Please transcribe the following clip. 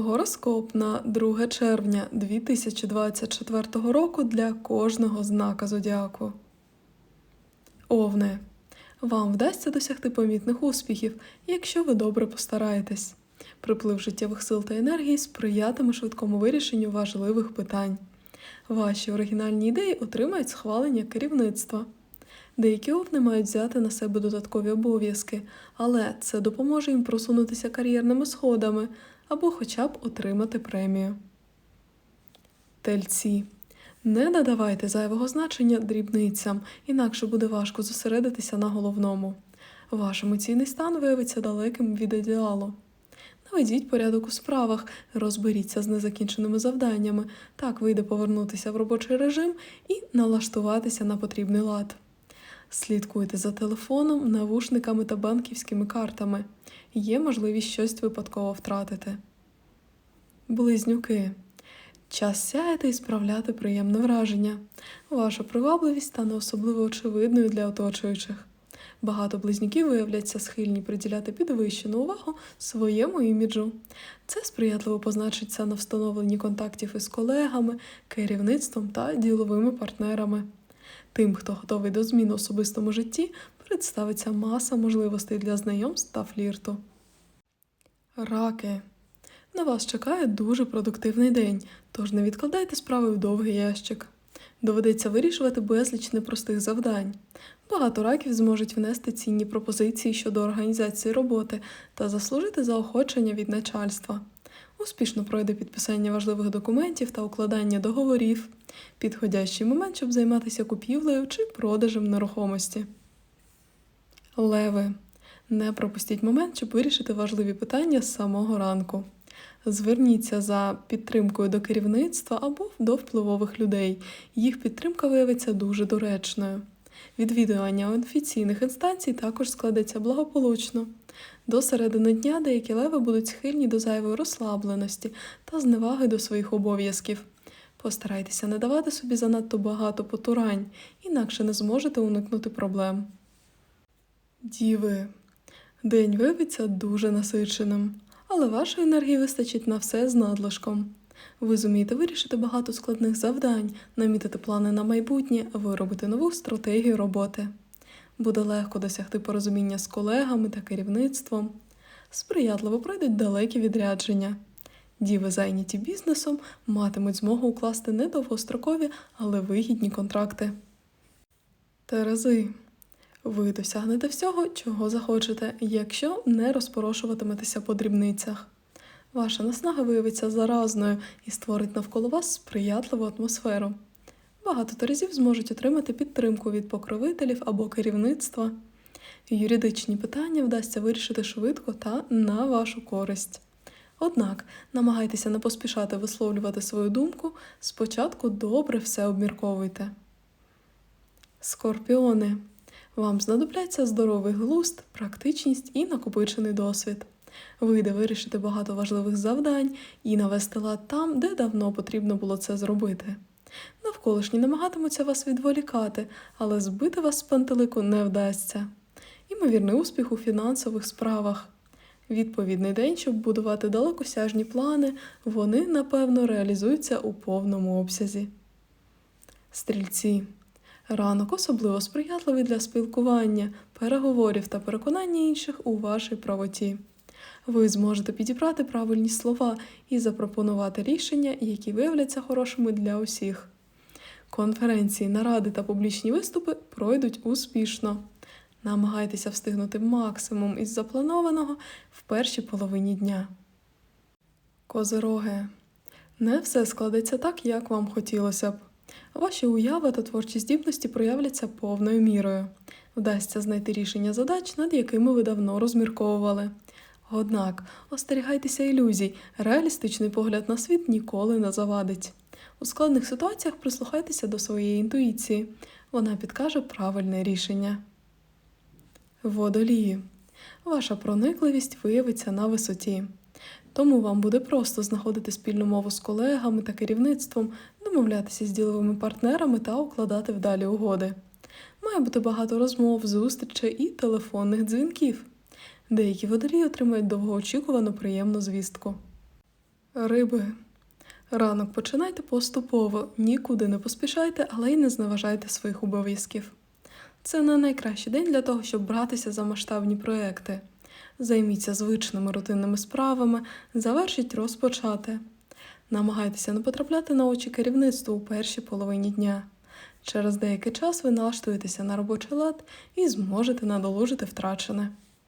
Гороскоп на 2 червня 2024 року для кожного знака зодіаку. Овни. Вам вдасться досягти помітних успіхів, якщо ви добре постараєтесь. Приплив життєвих сил та енергії сприятиме швидкому вирішенню важливих питань. Ваші оригінальні ідеї отримають схвалення керівництва. Деякі овни мають взяти на себе додаткові обов'язки, але це допоможе їм просунутися кар'єрними сходами або хоча б отримати премію. Тельці. Не надавайте зайвого значення дрібницям, інакше буде важко зосередитися на головному. Ваш емоційний стан виявиться далеким від ідеалу. Наведіть порядок у справах, розберіться з незакінченими завданнями, так вийде повернутися в робочий режим і налаштуватися на потрібний лад. Слідкуйте за телефоном, навушниками та банківськими картами. Є можливість щось випадково втратити. Близнюки. Час сяяти і справляти приємне враження. Ваша привабливість стане особливо очевидною для оточуючих. Багато близнюків виявляться схильні приділяти підвищену увагу своєму іміджу. Це сприятливо позначиться на встановленні контактів із колегами, керівництвом та діловими партнерами. Тим, хто готовий до змін у особистому житті, представиться маса можливостей для знайомств та флірту. Раки. На вас чекає дуже продуктивний день, тож не відкладайте справи в довгий ящик. Доведеться вирішувати безліч непростих завдань. Багато раків зможуть внести цінні пропозиції щодо організації роботи та заслужити заохочення від начальства. Успішно пройде підписання важливих документів та укладання договорів, підходящий момент, щоб займатися купівлею чи продажем нерухомості. Леви. Не пропустіть момент, щоб вирішити важливі питання з самого ранку. Зверніться за підтримкою до керівництва або до впливових людей. Їх підтримка виявиться дуже доречною. Відвідування офіційних інстанцій також складеться благополучно. До середини дня деякі леви будуть схильні до зайвої розслабленості та зневаги до своїх обов'язків. Постарайтеся не давати собі занадто багато потурань, інакше не зможете уникнути проблем. Діви. День виявиться дуже насиченим, але вашої енергії вистачить на все з надлишком. Ви зумієте вирішити багато складних завдань, намітити плани на майбутнє, виробити нову стратегію роботи. Буде легко досягти порозуміння з колегами та керівництвом. Сприятливо пройдуть далекі відрядження. Діви, зайняті бізнесом, матимуть змогу укласти не довгострокові, але вигідні контракти. Терези. Ви досягнете всього, чого захочете, якщо не розпорошуватиметеся по дрібницях. Ваша наснага виявиться заразною і створить навколо вас сприятливу атмосферу. Багато терезів зможуть отримати підтримку від покровителів або керівництва. Юридичні питання вдасться вирішити швидко та на вашу користь. Однак намагайтеся не поспішати висловлювати свою думку, спочатку добре все обмірковуйте. Скорпіони. Вам знадобляться здоровий глузд, практичність і накопичений досвід. Вийде вирішити багато важливих завдань і навести лад там, де давно потрібно було це зробити. Навколишні намагатимуться вас відволікати, але збити вас з пантелику не вдасться. Імовірний успіх у фінансових справах. Відповідний день, щоб будувати далекосяжні плани, вони, напевно, реалізуються у повному обсязі. Стрільці. Ранок особливо сприятливий для спілкування, переговорів та переконання інших у вашій правоті. Ви зможете підібрати правильні слова і запропонувати рішення, які виявляться хорошими для усіх. Конференції, наради та публічні виступи пройдуть успішно. Намагайтеся встигнути максимум із запланованого в першій половині дня. Козироги. Не все складеться так, як вам хотілося б. Ваші уяви та творчі здібності проявляться повною мірою. Вдасться знайти рішення задач, над якими ви давно розмірковували. Однак остерігайтеся ілюзій, реалістичний погляд на світ ніколи не завадить. У складних ситуаціях прислухайтеся до своєї інтуїції, вона підкаже правильне рішення. Водолії. Ваша проникливість виявиться на висоті. Тому вам буде просто знаходити спільну мову з колегами та керівництвом, домовлятися з діловими партнерами та укладати вдалі угоди. Має бути багато розмов, зустрічей і телефонних дзвінків. Деякі водолії отримають довгоочікувану приємну звістку. Риби. Ранок починайте поступово, нікуди не поспішайте, але й не зневажайте своїх обов'язків. Це не найкращий день для того, щоб братися за масштабні проекти. Займіться звичними рутинними справами, завершіть розпочати. Намагайтеся не потрапляти на очі керівництву у першій половині дня. Через деякий час ви налаштуєтеся на робочий лад і зможете надолужити втрачене.